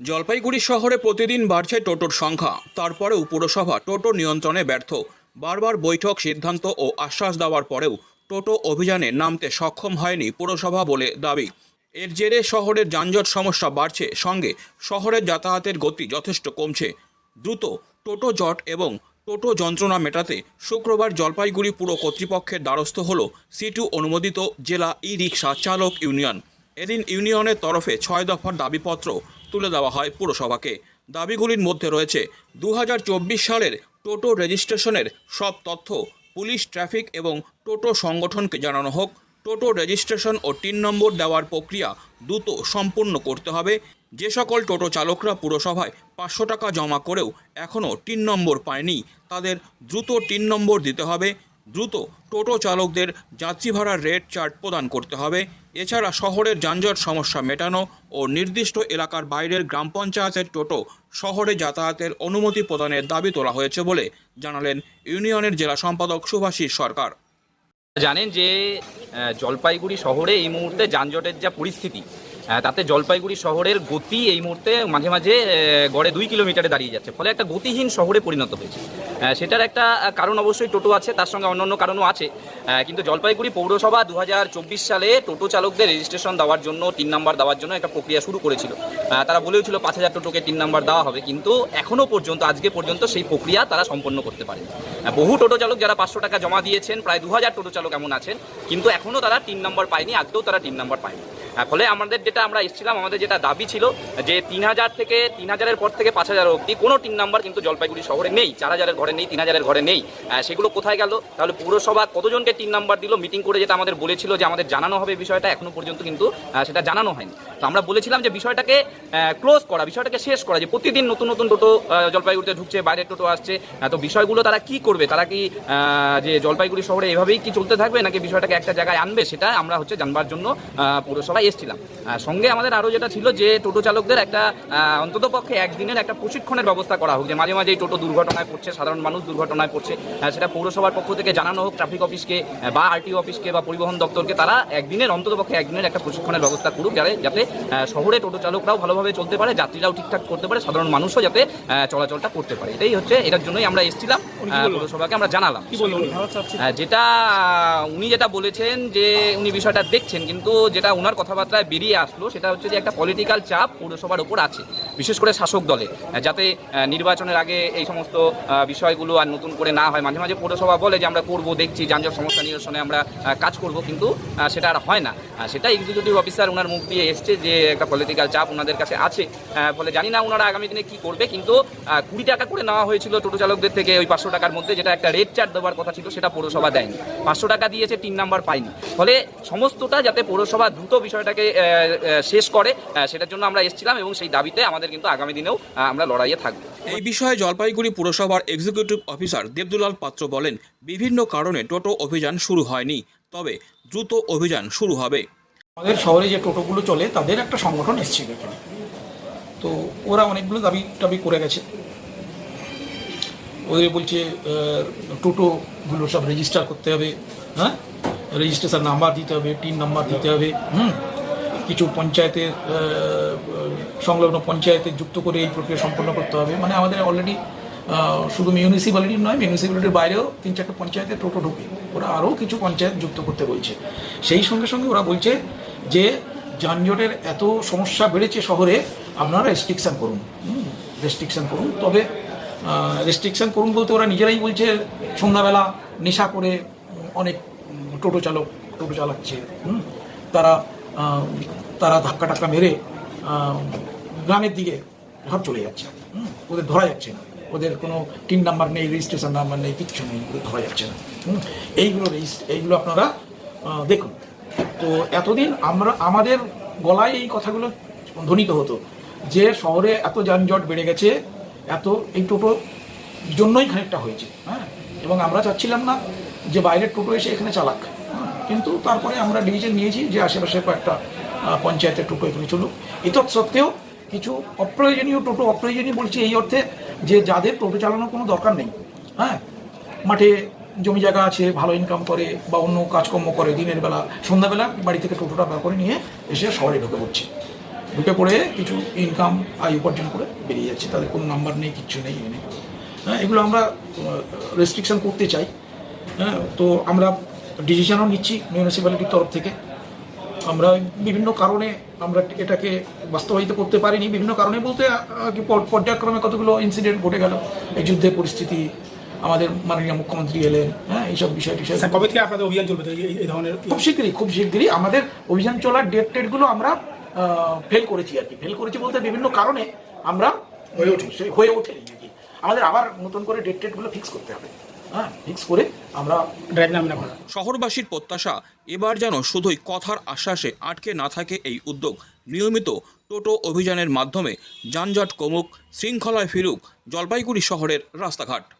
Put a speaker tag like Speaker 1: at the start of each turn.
Speaker 1: জলপাইগুড়ি শহরে প্রতিদিন বাড়ছে টোটোর সংখ্যা। তারপরেও পুরসভা টোটো নিয়ন্ত্রণে ব্যর্থ। বারবার বৈঠক, সিদ্ধান্ত ও আশ্বাস দেওয়ার পরেও টোটো অভিযানে নামতে সক্ষম হয়নি পুরসভা বলে দাবি। এর জেরে শহরের যানজট সমস্যা বাড়ছে। সঙ্গে শহরের যাতায়াতের গতি যথেষ্ট কমছে। দ্রুত টোটো জট এবং টোটো যন্ত্রণা মেটাতে শুক্রবার জলপাইগুড়ি পুর কর্তৃপক্ষের দ্বারস্থ হল সিটু অনুমোদিত জেলা ই রিক্সা চালক ইউনিয়ন। এদিন ইউনিয়নের তরফে ছয় দফার দাবিপত্র তুলে দেওয়া হয় পুরসভাকে। দাবিগুলির মধ্যে রয়েছে দু হাজার চব্বিশ সালের টোটো রেজিস্ট্রেশনের সব তথ্য, পুলিশ ট্রাফিক এবং টোটো সংগঠনকে জানানো হোক। টোটো রেজিস্ট্রেশন ও টিন নম্বর দেওয়ার প্রক্রিয়া দ্রুত সম্পূর্ণ করতে হবে। যে সকল টোটো চালকরা পুরসভায় পাঁচশো টাকা জমা করেও এখনও টিন নম্বর পায়নি, তাদের দ্রুত টিন নম্বর দিতে হবে। দ্রুত টোটো চালকদের যাত্রী ভাড়ার রেট চার্ট প্রদান করতে হবে। এছাড়া শহরের যানজট সমস্যা মেটানো ও নির্দিষ্ট এলাকার বাইরের গ্রাম পঞ্চায়েতের টোটো শহরে যাতায়াতের অনুমতি প্রদানের দাবি তোলা হয়েছে বলে জানালেন ইউনিয়নের জেলা সম্পাদক সুভাষিস সরকার।
Speaker 2: জানেন যে জলপাইগুড়ি শহরে এই মুহূর্তে যানজটের যা পরিস্থিতি তাতে জলপাইগুড়ি শহরের গতি এই মুহূর্তে মাঝে মাঝে গড়ে দুই কিলোমিটারে দাঁড়িয়ে যাচ্ছে। ফলে একটা গতিহীন শহরে পরিণত হয়েছে। সেটার একটা কারণ অবশ্যই টোটো আছে, তার সঙ্গে অন্যান্য কারণও আছে। কিন্তু জলপাইগুড়ি পৌরসভা দু হাজার চব্বিশ সালে টোটো চালকদের রেজিস্ট্রেশন দেওয়ার জন্য, তিন নাম্বার দেওয়ার জন্য একটা প্রক্রিয়া শুরু করেছিল। তারা বলেছিল পাঁচ হাজার টোটোকে তিন নাম্বার দেওয়া হবে, কিন্তু এখনও পর্যন্ত, আজকে পর্যন্ত সেই প্রক্রিয়া তারা সম্পন্ন করতে পারে বহু টোটো চালক যারা পাঁচশো টাকা জমা দিয়েছেন, প্রায় দু হাজার টোটো চালক এমন আছেন, কিন্তু এখনও তারা তিন নাম্বার পায়নি, আজকেও তারা তিন নাম্বার পায়নি। ফলে আমাদের যেটা আমরা এসেছিলাম, আমাদের যেটা দাবি ছিল যে তিন হাজার থেকে তিন হাজারের পর থেকে পাঁচ হাজার অবধি কোনো তিন নাম্বার কিন্তু জলপাইগুড়ি শহরে নেই, চার হাজারের ঘরে নেই, তিন হাজারের ঘরে নেই। সেগুলো কোথায় গেল? তাহলে পৌরসভা কতজনকে তিন নাম্বার দিল? মিটিং করে যেটা আমাদের বলেছিল যে আমাদের জানানো হবে বিষয়টা, এখনও পর্যন্ত কিন্তু সেটা জানানো হয়নি। তো আমরা বলেছিলাম যে বিষয়টাকে ক্লোজ করা, বিষয়টাকে শেষ করা, যে প্রতিদিন নতুন নতুন টোটো জলপাইগুড়িতে ঢুকছে, বাইরের টোটো আসছে তো বিষয়গুলো তারা কি করবে? তারা কি যে জলপাইগুড়ি শহরে এভাবেই কি চলতে থাকবে, নাকি বিষয়টাকে একটা জায়গায় আনবে? সেটা আমরা হচ্ছে জানবার জন্য পৌরসভায় এসেছিলাম। সঙ্গে আমাদের আরও যেটা ছিল যে টোটো চালকদের একটা অন্তত পক্ষে একদিনের একটা প্রশিক্ষণের ব্যবস্থা করা হোক। যে মাঝে মাঝে এই টোটো দুর্ঘটনায় পড়ছে সাধারণ মানুষ দুর্ঘটনায় পড়ছে সেটা পৌরসভার পক্ষ থেকে জানানো হোক ট্রাফিক অফিসকে বা আরটিও অফিসকে বা পরিবহন দপ্তরকে তারা একদিনের অন্তত পক্ষে একদিনের একটা প্রশিক্ষণের ব্যবস্থা করুক যাতে যাতে শহরে টোটো চালকরাও ভালোভাবে চলতে পারে যাত্রীরাও ঠিকঠাক করতে পারে সাধারণ মানুষও যাতে চলাচলটা করতে পারে। এটাই হচ্ছে এটার জন্যই আমরা এসেছিলাম পৌরসভাকে আমরা জানালাম। যেটা উনি যেটা বলেছেন যে উনি বিষয়টা দেখছেন কিন্তু যেটা ওনার কথাবার্তায় বেরিয়ে আসলো, সেটা হচ্ছে যে একটা পলিটিক্যাল চাপ পৌরসভার উপর আছে, বিশেষ করে শাসক দলে। যাতে নির্বাচনের আগে এই সমস্ত বিষয়গুলো আর নতুন করে না হয়। মাঝে মাঝে পৌরসভা বলে যে আমরা করব, দেখছি যানজট সমস্যা নিরসনে আমরা কাজ করব, কিন্তু সেটা আর হয় না। সেটা এক্সিকিউটিভ অফিসার ওনার মুখ দিয়ে এসছে যে একটা পলিটিক্যাল চাপ ওনাদের কাছে আছে। ফলে জানি না ওনারা আগামী দিনে কি করবে, কিন্তু কুড়ি টাকা করে নেওয়া হয়েছিল টোটো চালকদের থেকে ওই পাঁচশো টাকার মধ্যে, যেটা একটা রেড চার্ট দেওয়ার কথা ছিল, সেটা পৌরসভা দেয়নি। পাঁচশো টাকা দিয়েছে, তিন নাম্বার পাইনি ফলে সমস্তটা যাতে পৌরসভা দ্রুত বিষয়টাকে শেষ করে সেটার জন্য আমরা এসেছিলাম এবং সেই দাবিতে আমাদের কিন্তু আগামী দিনেও আমরা লড়াইয়ে থাকব।
Speaker 1: এই বিষয়ে জলপাইগুড়ি পুরসভার এক্সিকিউটিভ অফিসার দেবদুলাল পাত্র বলেন বিভিন্ন কারণে টোটো অভিযান শুরু হয়নি তবে দ্রুত অভিযান শুরু হবে।
Speaker 3: আমাদের শহরে যে টোটোগুলো চলে তাদের একটা সংগঠন এসেছিল এখানে। তো ওরা অনেকগুলো দাবি টাবি করে গেছে। ওদের বলছে টোটোগুলো সব রেজিস্টার করতে হবে হ্যাঁ? রেজিস্ট্রেশন নাম্বার দিতে হবে টিন নাম্বার দিতে হবে হুম? কিছু পঞ্চায়েতের সংলগ্ন পঞ্চায়েতে যুক্ত করে এই প্রক্রিয়া সম্পন্ন করতে হবে। মানে আমাদের অলরেডি শুধু মিউনিসিপ্যালিটির নয় মিউনিসিপ্যালিটির বাইরেও তিন চারটে পঞ্চায়েতে টোটো ঢুকে। ওরা আরও কিছু পঞ্চায়েত যুক্ত করতে বলছে। সেই সঙ্গে সঙ্গে ওরা বলছে যে, যানজটের এত সমস্যা বেড়েছে শহরে, আপনারা রেস্ট্রিকশান করুন। রেস্ট্রিকশান করুন। তবে রেস্ট্রিকশান করুন বলতে ওরা নিজেরাই বলছে, সন্ধ্যাবেলা নেশা করে অনেক টোটো চালক, টোটো চালাচ্ছে। তারা তারা ধাক্কা টাক্কা মেরে গ্রামের দিকে ঘর চলে যাচ্ছে। ওদের ধরা যাচ্ছে না। ওদের কোনো টিন নাম্বার নেই, রেজিস্ট্রেশন নাম্বার নেই, কিচ্ছু নেই, ওদের ধরা যাচ্ছে না। এইগুলো এইগুলো আপনারা দেখুন। তো এতদিন আমরা, আমাদের গলায় এই কথাগুলো ধ্বনিত হতো যে শহরে এত যানজট বেড়ে গেছে, এত এই টোটো জন্যই খানিকটা হয়েছে। হ্যাঁ এবং আমরা চাচ্ছিলাম না যে বাইরের টোটো এসে এখানে চালাক। কিন্তু তারপরে আমরা ডিসিশন নিয়েছি যে আশেপাশে কয়েকটা পঞ্চায়েতের টোটো এখানে চলুক। এতৎ সত্ত্বেও কিছু অপ্রয়োজনীয় টোটো, অপ্রয়োজনীয় বলছি এই অর্থে যে যাদের টোটো চালানোর কোনো দরকার নেই হ্যাঁ মাঠে জমি জায়গা আছে, ভালো ইনকাম করে বা অন্য কাজকর্ম করে, দিনের বেলা, সন্ধ্যাবেলা বাড়ি থেকে টোটোটা বের করে নিয়ে এসে শহরে ঢুকে পড়ছে। ঢুকে পড়ে কিছু ইনকাম আয় উপার্জন করে বেরিয়ে যাচ্ছে। তাদের কোনো নাম্বার নেই, কিচ্ছু নেই নেই। হ্যাঁ এগুলো আমরা রেস্ট্রিকশন করতে চাই। হ্যাঁ তো আমরা ডিসিশনও নিচ্ছি মিউনিসিপ্যালিটির তরফ থেকে। আমরা বিভিন্ন কারণে আমরা এটাকে বাস্তবায়িত করতে পারিনি। বিভিন্ন কারণে বলতে আহ, কি পর- পর্যায়ক্রমে কতগুলো ইনসিডেন্ট ঘটে গেল এই যুদ্ধের পরিস্থিতি আমাদের মাননীয় মুখ্যমন্ত্রী এলেন হ্যাঁ এইসব বিষয় টিষয়।
Speaker 4: কবে থেকে আপনাদের অভিযান চলবে? এই- ধরনের
Speaker 3: খুব শীঘ্রই খুব শীঘ্রই আমাদের অভিযান চলার ডেট টেটগুলো আমরা ফেল করেছি আর কি। ফেল করেছি বলতে বিভিন্ন কারণে আমরা
Speaker 4: হয়ে ওঠে।
Speaker 3: হয়ে ওঠেনি আর কি। আমাদের আবার নতুন করে ডেট টেটগুলো ফিক্স করতে হবে। হ্যাঁ
Speaker 1: শহরবাসীর প্রত্যাশা, এবার যেন শুধুই কথার আশ্বাসে আটকে না থাকে এই উদ্যোগ। নিয়মিত টোটো অভিযানের মাধ্যমে যানজট কমুক, শৃঙ্খলায় ফিরুক জলপাইগুড়ি শহরের রাস্তাঘাট।